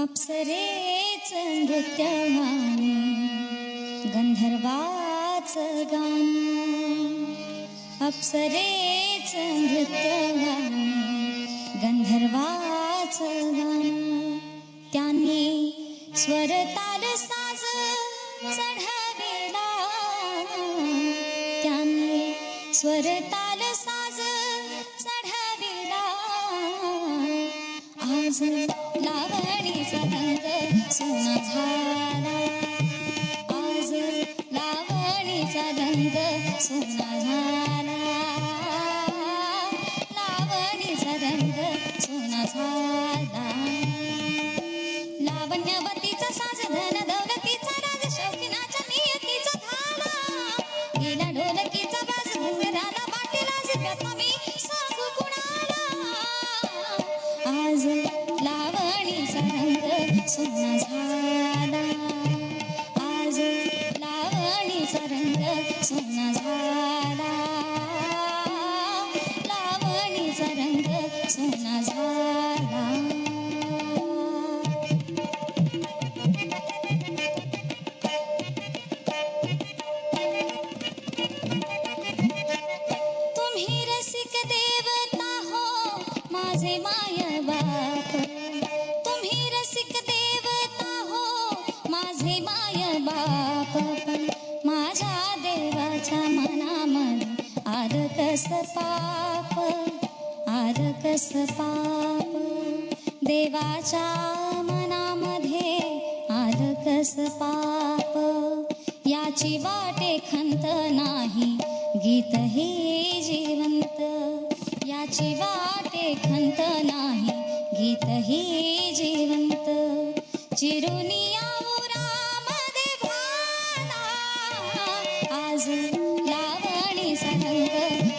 अप्सरेच नृत्यमाने गंधर्वाच गान अप्सरेच नृत्यगाने गंधर्वाच गान त्यांनी स्वरताल साज चढविला त्यांनी स्वरताल लावणीचा रंग सोना झाला सोना झाला. लावणीचा रंग सोना झाला. तुम्ही रसिक देवता हो माझे माय बाप. तुम्ही रसिक देवता हो माझे माय बाप. देवाच्या मनामध्ये आर कस पाप आर कस पाप. देवाच्या मनामध्ये आर कस पाप. याची वाटे खंत नाही गीत हे जिवंत. याची वाटे खंत नाही गीत हे जिवंत. चिरुनिया उरा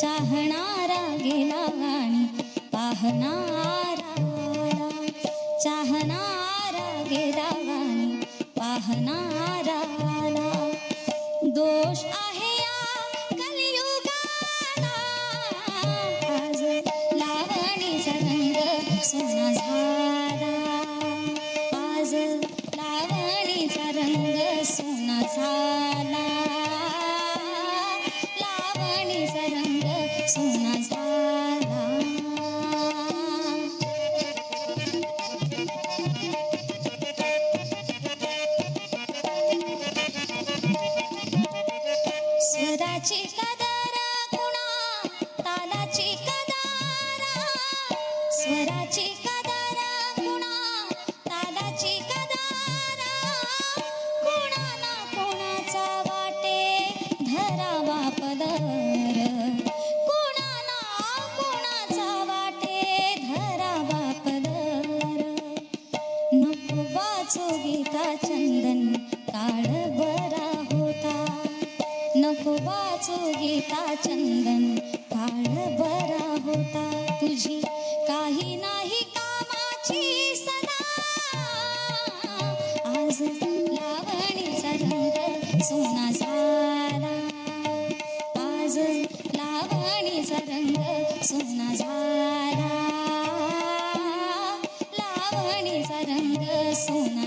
चाहणारा गेला आणि पाहणारा आला. चाहणारा गेला आणि पाहणारा आला. दोष आहे कलियुगाला. आज लावणीचा रंग सोना नको वाचो गीता चंदन काळ वाचो गीता चंदन काळ बरा होता तुझी. काही नाही कामाची सदा आज लावणीचा रंग सोना झाला. आज लावणीचा रंग सोना झाला. लावणीचा रंग सोना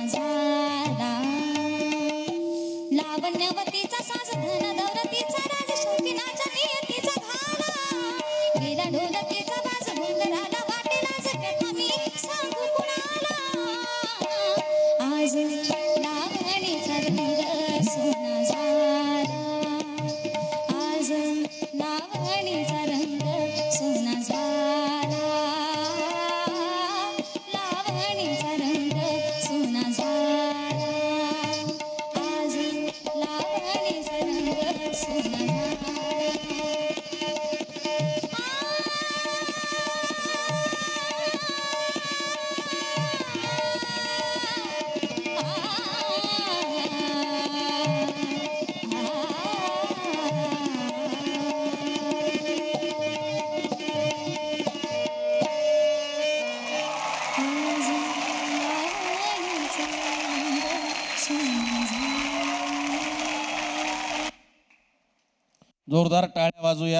जोरदार टाळ्या वाजूया